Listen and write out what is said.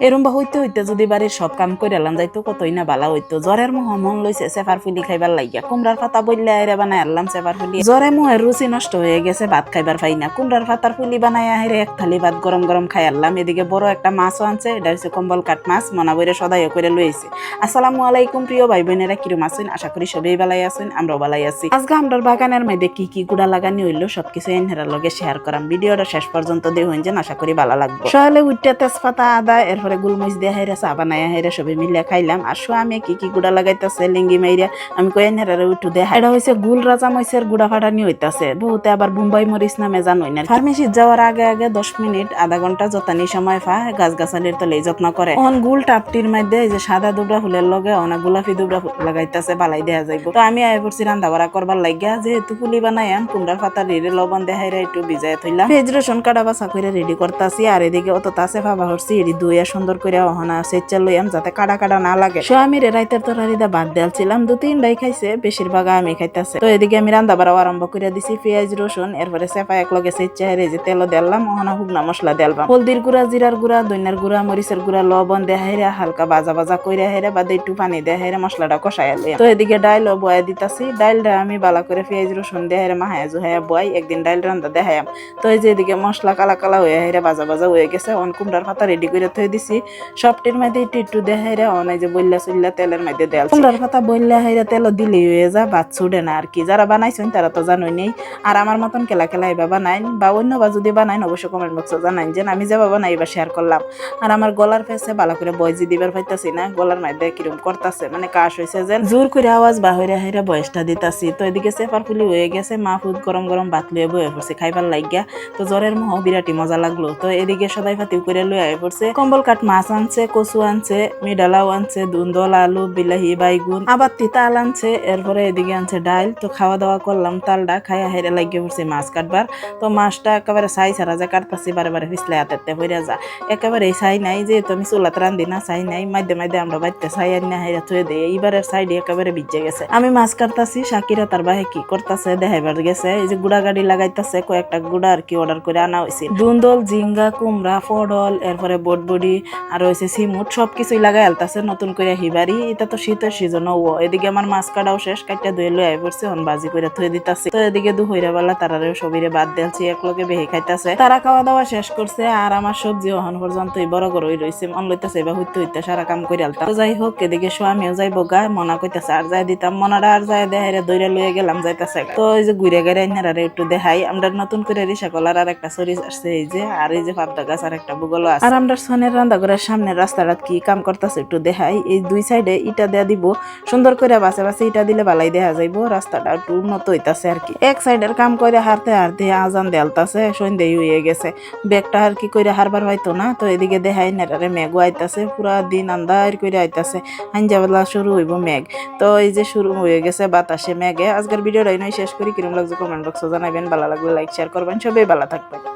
এরম বা হইতে হইতে যদি বাড়ির সব কাম করে এলাম, যাইতো কতই না বালা হইতো। জ্বরের মোহ মন লইছে সেফার ফুলি খাইবার লাগিয়া। কুমড়ার পাতা বললে আইরে বানাই আনলাম সেফার ফুলি। জ্বরে মোহের রুচি নষ্ট হয়ে গেছে, ভাত খাইবার পাই না। কুমড়ার পাতার ফুলি বানাই আইরে এক থালি ভাত গরম গরম খাই আনলাম। এদিকে বড় একটা মাছও আনছে, এটা হচ্ছে কম্বল কাঠ মাছ, মনা বইরে সদাইও করে লইছে আসসালামু আলাইকুম প্রিয় ভাই বোনেরা কিরম আছেন? আশা করি সবাই বালাই আছেন, আমরাও বালাই আছি। আজকে আমরার বাগানের মধ্যে কি কি গুড়া লাগানি হইল, সবকিছু এনহেরার লগে শেয়ার করাম। ভিডিওটা শেষ পর্যন্ত দেখুন যে আশা করি ভালো লাগবে। সকালে উঠতে তেজপাতা, আদা এরপরে গুলমরিচ দিয়ে হাইরা চা বানাই হাইরা সবাই মিলে খাইলাম। আর আমি কি কি গুড়া লাগাইতেছে, লিঙ্গি মাইরা, আমি কই এনহেরারে উঠু দে। এটা হইছে গুল রাজা মরিচের গুড়া ফাটানি হইতাছে। বহুতে আবার মুম্বাই মরিচ নামে জানোই না। ফার্মেসি যাওয়ার আগে আগে দশ মিনিট, আধা ঘণ্টা যতানি সময় ফা গাছ গাছালির তলে যত্ন করে। অন গুল টাপটির মধ্যে এই যে সাদা দুবরা ফুলের লগে, অনেক গোলাপি দুবরা ফুল লাগাইতেছে, বালাই দেয়া যাইব। তো আমি আয় পড়ছি রান্না বাড়া করবার লাগিয়া, যেহেতু পুলি বানাইয়াম, কুমড়ার পাতা রেড়ে লবণ দেখাইরা একটু ভিজাই থইলাম। পেঁয়াজ, রসুন, কাটা বাছা করে রেডি করতাছি, আর এদিকে অত তাছে ভাবা হরছি, এডি দুইয়া সুন্দর করে অহনা সেচ্চা লইয়াম যাতে কাটা কাটা না লাগে। সো আমি রে রাইতের তরকারিটা বাদ দেয়ালছিলাম দু তিন তিনটাই খাইছে, বেশিরভাগ আমি খাইতাছে। তো এদিকে আমি রান্না বাড়াও আরম্ভ করে দিছি, পেঁয়াজ, রসুন, এরপরে চেপা এক লগে সেচ্চা হেরে যে তেল দেলাম অহনা হুগনা মশলা দেলবাম হলদির গুঁড়া, জিরার গুঁড়া দইনার গুঁড়া, মরিচের গুঁড়া, লবণ দেহাইরা হালকা বাজা বাজা কইরা হেরে, বাদে একটু পানি দেহাইরা মশলাটা কষাই লইয়া তো এদিকে ডাইল বয়া দিতাছি, ডাইলটা আমি বালা করে পেঁয়াজ, রসুন দেহাইরা মাহায়া জুহায়া বয় একদিন ডাইল রান্দা দেখায়াম তো এই যে এদিকে মশলা কালা কালা হয়ে হেরে বাজা বাজা হয়ে গেছে, অন কুমড়ার পাতা রেডি করে থই দিছি। সবটির মধ্যে একটু একটু দেহাইরা অন এই যে বললা চুল্লা তেলের মধ্যে দেয়াল কুমড়ার পাতা বললা হাইরা তেল দিলেই হয়ে যা ভাত ছুড়ে না আর কি। যারা বানাইছেন তারা তো জানোই নেই। আর আমার মতন কেলা কেলা এবার বানাইন, বা অন্য বা যদি বানাইন অবশ্যই কমেন্ট বক্সে জানাইন যে আমি যাবা বানাই এবার শেয়ার করলাম। আর আমার গলার ফেসে ভালো করে বয়জি দিবার পাইতাছি না, গলার মধ্যে কিরম করতাছে মানে কাশ হয়েছে যে জোর করে আওয়াজ বাহিরে হাইরা বয়সটা দিতাছি। তো এদিকে সেফার ফুলি হয়ে গেছে, মা ফুদ গরম গরম ভাত লইয়া বয়ে পড়ছে, খাইবার লাগিয়া তো জ্বরের মহ বিরাটি মজা লাগল। তো এদিকে সদাই ফাতিও করে লই আয় পড়ছে, কম্বল কাঠ মাছ আনছে, কচু আনছে, মিডালাও আনছে, দুন্দল, আলু, বিলাহি, বাইগুন, আবার তিতাল আনছে, এরপরে এদিকে আনছে ডাল তো খাওয়া দাওয়া করলাম তালটা খাইয়া হেরে লাগিয়ে পড়ছে মাছ কাটবার। তো মাছটা একেবারে সাই ছাড়া যা, কাটতাছি বারে বারে ফিসলে হাতেতে হইয়া যা। একেবারে সাই নাই যে তুমি চুলাত রান্ধি না সাই নাই মাধ্যে মাধ্যে আমরা বাড়িতে সাই আনি হেরে থয়ে দেয় এইবারের সাইডে একেবারে ভিজে গেছে। আমি মাছ কাটতাছি, সাকিরা তার বাহে কি করতেছে দেখাইবার গেছে। এই যে গুড়া গাড়ি লাগাইতেছে, কয়েকটা গুড়া আর কি অর্ডার করে আনা হয়েছে দুন্দল জিঙ্গা কুমড়া ফডল এরপরে বটবডি আর হয়েছে সিমুট, সবকিছুই লাগাই আলতাছে, নতুন করে হিবারি এটা তো শীতের সিজন ও। এদিকে আমার মাছ কাটাও শেষ কাটটা ধুয়ে লই পড়ছে, হন বাজি করে থয়ে দিতাছে। তো এদিকে দু হইরা বেলা তারারে সবিরে বাদ দেলছি এক লগে বেহে খাইতাছে। তারা খাওয়া দাওয়া শেষ করছে, আর আমার সবজি ওহন পর্যন্ত বড় হই রইছে, মন লইতাছে এবার হইতে হইতে সারা কাম করে আলতাম। তো যাই হোক এদিকে স্বামীও যাই গা, মনা কইতাছে, আর যাই দিতাম। মনারা আর যাই দেহারে দইরা লইয়া গেলাম, যাইতাছে তো এই যে ঘুরে গেড়ে আইনারে একটু দেখাই আমরা নতুন করে রিসা কলার আর একটা সরিষ আসছে, এই যে, আর এই যে পাবদা গাছ আর একটা বুগলো আছে। আর আমরা সনের রান্দা ঘরের সামনে রাস্তাটা কি কাম করতেছে একটু দেখাই। এই দুই সাইডে ইটা দেয়া দিব, সুন্দর করে বাসে বাসে ইটা দিলে বালাই দেখা যাইব, রাস্তাটা একটু উন্নত হইতাছে আর কি। এক সাইডের কাম করে হারতে হারতে আজান দেলতাছে সন্ধ্যে হয়ে গেছে। ব্যাগটা আর কি করে হারবার হয়তো না, তো এদিকে দেখাই নেটারে মেঘও আইতাছে, পুরা দিন আন্দার করে আইতাছে। আঞ্জাবেলা শুরু হইব মেঘ তো এই যে শুরু হয়ে গেছে বাতাসে মেঘে আজকের ভিডিওটা নয় শেষ করি। কিরম লাগছে কমেন্ট বক্সে জানাবেন ভালো লাগলে লাইক শেয়ার করবেন। সবাই ভালো থাকবেন।